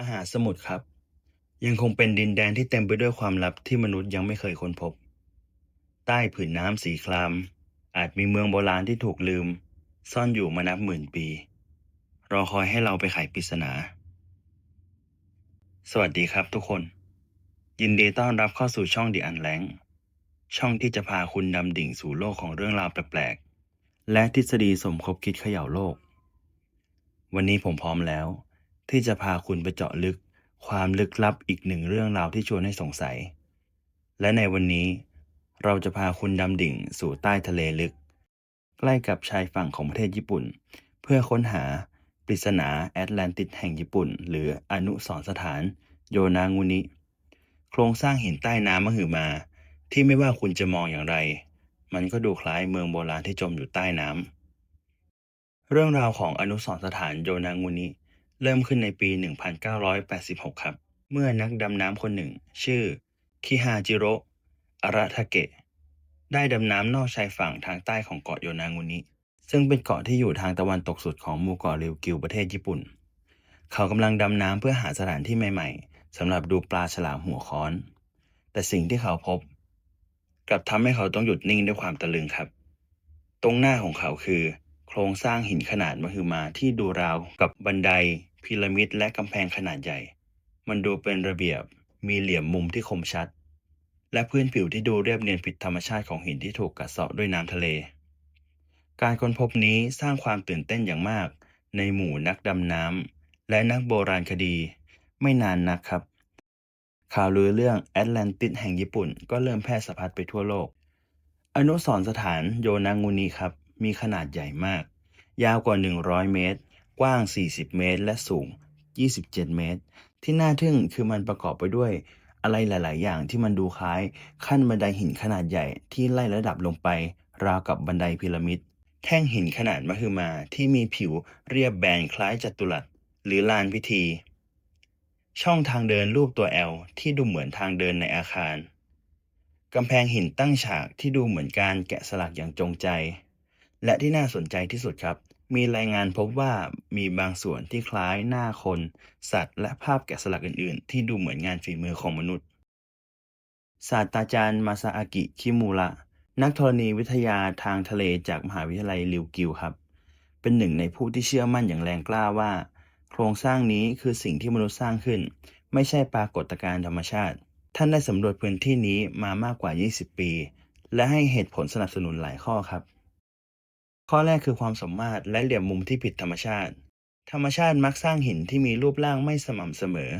มหาสมุทรครับ ยังคงเป็นดินแดนที่เต็มไปด้วยความลับที่มนุษย์ยังไม่เคยค้นพบ ใต้ผืนน้ำสีคราม อาจมีเมืองโบราณที่ถูกลืม ซ่อนอยู่มานับหมื่นปี รอคอยให้เราไปไขปริศนา สวัสดีครับทุกคน ยินดีต้อนรับเข้าสู่ช่องดิอันแลงช่องที่จะพาคุณดำดิ่งสู่โลกของเรื่องราวแปลกๆและทฤษฎีสมคบคิดเขย่าโลก วันนี้ผมพร้อมแล้ว ที่จะพาคุณไปเจาะลึกความลึกลับอีกหนึ่งเรื่องราวที่ชวนให้สงสัย และในวันนี้เราจะพาคุณดำดิ่งสู่ใต้ทะเลลึก ใกล้กับชายฝั่งของประเทศญี่ปุ่น เพื่อค้นหาปริศนาแอตแลนติสแห่งญี่ปุ่น หรืออนุสรสถานโยนางูนิ โครงสร้างหินใต้น้ำมหึมา ที่ไม่ว่าคุณจะมองอย่างไร มันก็ดูคล้ายเมืองโบราณที่จมอยู่ใต้น้ำเรื่องราวของอนุสรสถานโยนางูนิ เริ่มขึ้นในปี 1986 ครับ เมื่อนักดำน้ำคนหนึ่ง ชื่อ คิฮาจิโร่อาราทาเกะ ได้ดำน้ำนอกชายฝั่งทางใต้ของเกาะโยนางูนิ ซึ่งเป็นเกาะที่อยู่ทางตะวันตกสุดของหมู่เกาะริวกิวประเทศญี่ปุ่น เขากำลังดำน้ำเพื่อหาสถานที่ใหม่ๆสำหรับดูปลาฉลามหัวค้อน แต่สิ่งที่เขาพบ กลับทำให้เขาต้องหยุดนิ่งด้วยความตะลึงครับ ตรงหน้าของเขาคือ โครงสร้างหินขนาดมหึมาที่ดูราวกับบันได พีระมิดและกำแพงขนาดใหญ่ มันดูเป็นระเบียบมีเหลี่ยมมุมที่คมชัด และพื้นผิวที่ดูเรียบเนียนผิดธรรมชาติของหินที่ถูกกัดเซาะด้วยน้ำทะเล การค้นพบนี้สร้างความตื่นเต้นอย่างมาก ในหมู่นักดำน้ำและนักโบราณคดี ไม่นานนักครับ ข่าวลือเรื่องแอตแลนติสแห่งญี่ปุ่น ก็เริ่มแพร่สะพัดไปทั่วโลก อนุสรสถานโยนางูนิครับ มีขนาดใหญ่มาก ยาวกว่า 100 เมตร กว้าง 40 เมตร และสูง 27 เมตร ที่น่าทึ่งคือมันประกอบไปด้วยอะไรหลาย ๆ อย่างที่มันดูคล้ายขั้นบันไดหินขนาดใหญ่ที่ไล่ระดับลงไป ราวกับบันไดพีระมิด แท่งหินขนาดมหึมาที่มีผิวเรียบแบนคล้ายจัตุรัส หรือลานพิธี ช่องทางเดินรูปตัว L ที่ดูเหมือนทางเดินในอาคารกำแพงหินตั้งฉากที่ดูเหมือนการแกะสลักอย่างจงใจ และที่น่าสนใจที่สุดครับ มีรายงานพบว่ามีบางส่วนที่คล้ายหน้าคน สัตว์ และภาพแกะสลักอื่น ๆ ที่ดูเหมือนงานฝีมือของมนุษย์ ศาสตราจารย์มาซาอากิ คิมูระ นักธรณีวิทยาทางทะเลจากมหาวิทยาลัยริวกิวครับ เป็นหนึ่งในผู้ที่เชื่อมั่นอย่างแรงกล้าว่า โครงสร้างนี้คือสิ่งที่มนุษย์สร้างขึ้น ไม่ใช่ปรากฏการณ์ธรรมชาติ ท่านได้สำรวจพื้นที่นี้มามากกว่า 20 ปี และให้เหตุผลสนับสนุนหลายข้อครับ ข้อแรกคือความสมมาตรและเหลี่ยมมุมที่ผิดธรรมชาติ ธรรมชาติมักสร้างหินที่มีรูปร่างไม่สม่ำเสมอ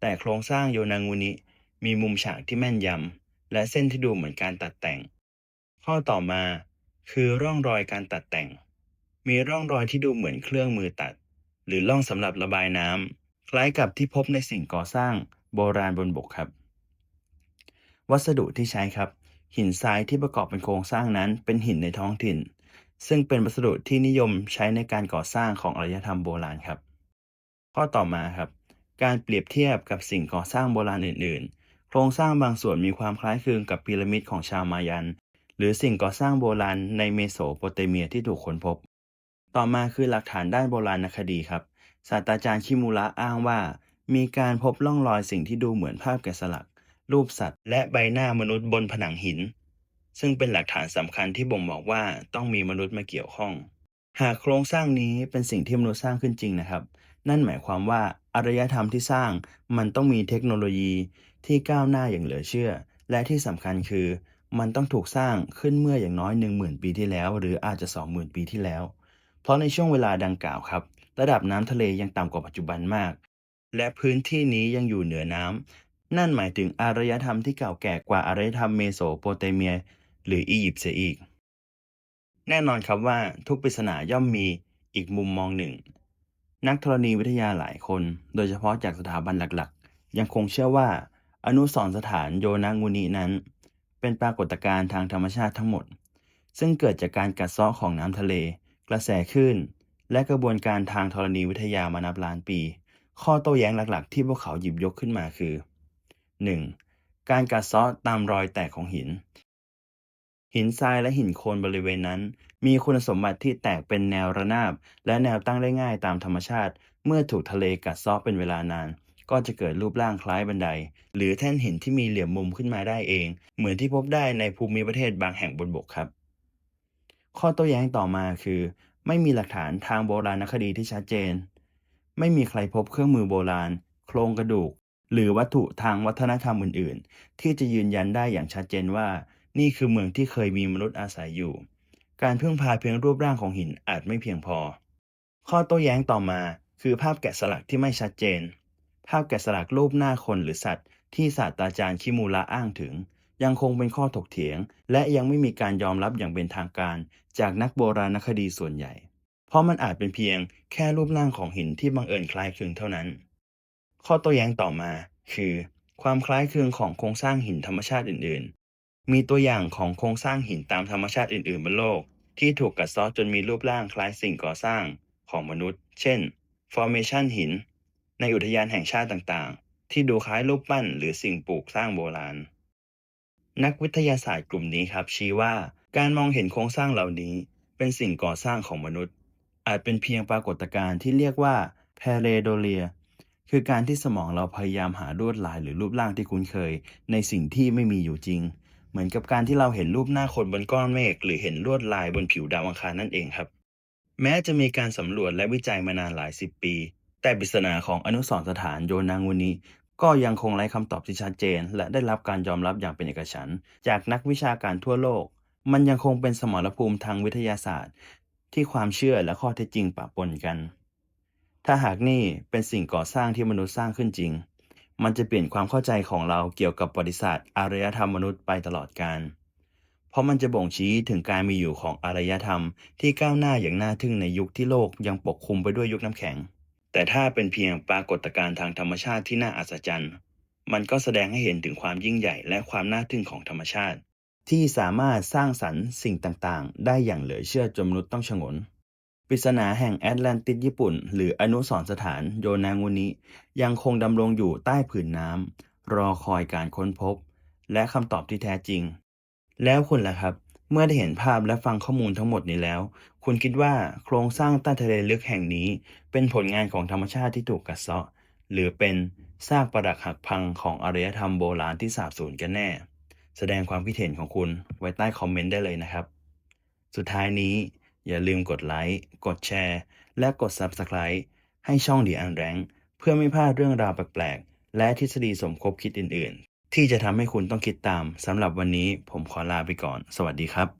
แต่โครงสร้างโยนางูนิ มีมุมฉากที่แม่นยำ และเส้นที่ดูเหมือนการตัดแต่ง ข้อต่อมาคือร่องรอยการตัดแต่ง มีร่องรอยที่ดูเหมือนเครื่องมือตัด หรือร่องสำหรับระบายน้ำคล้ายกับที่พบในสิ่งก่อสร้างโบราณบนบกครับ วัสดุที่ใช้ครับ หินทรายที่ประกอบเป็นโครงสร้างนั้น เป็นหินในท้องถิ่น ซึ่งเป็นวัสดุที่นิยมใช้ในการก่อสร้างของอารยธรรมโบราณครับ ข้อต่อมาครับ การเปรียบเทียบกับสิ่งก่อสร้างโบราณอื่น ๆ โครงสร้างบางส่วนมีความคล้ายคลึงกับพีระมิดของชาวมายัน หรือสิ่งก่อสร้างโบราณในเมโสโปเตเมียที่ถูกค้นพบ ต่อมาคือหลักฐานด้านโบราณคดีครับ ศาสตราจารย์คิมูระอ้างว่า มีการพบร่องรอยสิ่งที่ดูเหมือนภาพแกะสลัก รูปสัตว์ และใบหน้ามนุษย์บนผนังหิน ซึ่งเป็นหลักฐานสำคัญที่บ่งบอกว่าต้องมีมนุษย์มาเกี่ยวข้อง หากโครงสร้างนี้เป็นสิ่งที่มนุษย์สร้างขึ้นจริงนะครับ นั่นหมายความว่าอารยธรรมที่สร้างมันต้องมีเทคโนโลยีที่ก้าวหน้าอย่างเหลือเชื่อ และที่สำคัญคือ มันต้องถูกสร้างขึ้นเมื่ออย่างน้อย 10,000 ปีที่แล้ว หรืออาจจะ 20,000 ปีที่แล้ว เพราะในช่วงเวลาดังกล่าวครับ ระดับน้ำทะเลยังต่ำกว่าปัจจุบันมาก และพื้นที่นี้ยังอยู่เหนือน้ำนั่นหมายถึงอารยธรรมที่เก่าแก่กว่าอารยธรรมเมโสโปเตเมีย หรืออียิปต์เสียอีก แน่นอนครับว่าทุกปริศนาย่อมมีอีกมุมมองหนึ่ง นักธรณีวิทยาหลายคน โดยเฉพาะจากสถาบันหลักๆ ยังคงเชื่อว่า อนุสรณ์สถานโยนางูนินั้น เป็นปรากฏการณ์ทางธรรมชาติทั้งหมด ซึ่งเกิดจากการกัดเซาะของน้ำทะเล กระแสคลื่นและกระบวนการทางธรณีวิทยามานับล้านปี ข้อโต้แย้งหลักๆ ที่พวกเขาหยิบยกขึ้นมาคือ 1. การกัดเซาะตามรอยแตกของหิน หินทรายและหินโคลนบริเวณนั้น มีคุณสมบัติที่แตกเป็นแนวระนาบ และแนวตั้งได้ง่ายตามธรรมชาติ เมื่อถูกทะเลกัดเซาะเป็นเวลานาน ก็จะเกิดรูปร่างคล้ายบันได หรือแท่นหินที่มีเหลี่ยมมุมขึ้นมาได้เอง เหมือนที่พบได้ในภูมิประเทศบางแห่งบนบกครับ ข้อโต้แย้งต่อมาคือ ไม่มีหลักฐานทางโบราณคดีที่ชัดเจน ไม่มีใครพบเครื่องมือโบราณ โครงกระดูก หรือวัตถุทางวัฒนธรรมอื่น ๆ ที่จะยืนยันได้อย่างชัดเจนว่า นี่คือเมืองที่เคยมีมนุษย์อาศัยอยู่ การพึ่งพาเพียงรูปร่างของหินอาจไม่เพียงพอ ข้อโต้แย้งต่อมาคือภาพแกะสลักที่ไม่ชัดเจน ภาพแกะสลักรูปหน้าคนหรือสัตว์ ที่ศาสตราจารย์คิมูระอ้างถึง ยังคงเป็นข้อถกเถียง และยังไม่มีการยอมรับอย่างเป็นทางการ จากนักโบราณคดีส่วนใหญ่ เพราะมันอาจเป็นเพียงแค่รูปร่างของหินที่บังเอิญคล้ายคลึงเท่านั้น ข้อโต้แย้งต่อมา คือ ความคล้ายคลึงของโครงสร้างหินธรรมชาติอื่น มีตัวอย่างของโครงสร้างหินตามธรรมชาติอื่น ๆ บนโลก ที่ถูกกัดเซาะจนมีรูปร่างคล้ายสิ่งก่อสร้างของมนุษย์ เช่นฟอร์เมชันหิน ในอุทยานแห่งชาติต่าง ๆ ที่ดูคล้ายรูปปั้นหรือสิ่งปลูกสร้างโบราณ นักวิทยาศาสตร์กลุ่มนี้ครับ ชี้ว่าการมองเห็นโครงสร้างเหล่านี้ เป็นสิ่งก่อสร้างของมนุษย์ อาจเป็นเพียงปรากฏการณ์ที่เรียกว่า p a r e d o l i a คือการที่สมองเราพยายามหาลวดลายหรือรูปร่างที่คุ้นเคย ในสิ่งที่ไม่มีอยู่จริง เหมือนกับการที่เราเห็นรูปหน้าคนบนก้อนเมฆหรือเห็นลวดลายบนผิวดาวอังคารนั่นเองครับ แม้จะมีการสำรวจและวิจัยมานานหลายสิบปี แต่ปริศนาของอนุสรณ์สถานโยนางูนีก็ยังคงไร้คำตอบที่ชัดเจน และได้รับการยอมรับอย่างเป็นเอกฉันท์จากนักวิชาการทั่วโลก มันยังคงเป็นสมรภูมิทางวิทยาศาสตร์ ที่ความเชื่อและข้อเท็จจริงปะปนกัน ถ้าหากนี่เป็นสิ่งก่อสร้างที่มนุษย์สร้างขึ้นจริง มันจะเปลี่ยนความเข้าใจของเราเกี่ยวกับประวัติศาสตร์อารยธรรมมนุษย์ไปตลอดกาล เพราะมันจะบ่งชี้ถึงการมีอยู่ของอารยธรรมที่ก้าวหน้าอย่างน่าทึ่งในยุคที่โลกยังปกคลุมไปด้วยยุคน้ำแข็ง แต่ถ้าเป็นเพียงปรากฏการณ์ทางธรรมชาติที่น่าอัศจรรย์ มันก็แสดงให้เห็นถึงความยิ่งใหญ่และความน่าทึ่งของธรรมชาติ ที่สามารถสร้างสรรค์สิ่งต่างๆ ได้อย่างเหลือเชื่อจนมนุษย์ต้องฉงน ปริศนาแห่งแอตแลนติสญี่ปุ่น หรืออนุสรสถานโยนางูนิยังคงดำรงอยู่ใต้ผืนน้ำรอคอยการค้นพบ และคำตอบที่แท้จริง แล้วคุณล่ะครับ เมื่อได้เห็นภาพและฟังข้อมูลทั้งหมดนี้แล้ว คุณคิดว่าโครงสร้างใต้ทะเลลึกแห่งนี้ เป็นผลงานของธรรมชาติที่ถูกกัดเซาะ หรือเป็นซากปรักหักพังของอารยธรรมโบราณที่สาบสูญกันแน่ แสดงความคิดเห็นของคุณไว้ใต้คอมเมนต์ได้เลยนะครับ สุดท้ายนี้ อย่าลืมกดไลค์ กดแชร์ และกด Subscribe ให้ช่อง The Unrank เพื่อไม่พลาดเรื่องราวแปลกๆ และทฤษฎีสมคบคิดอื่นๆ ที่จะทำให้คุณต้องคิดตามสำหรับวันนี้ผมขอลาไปก่อน สวัสดีครับ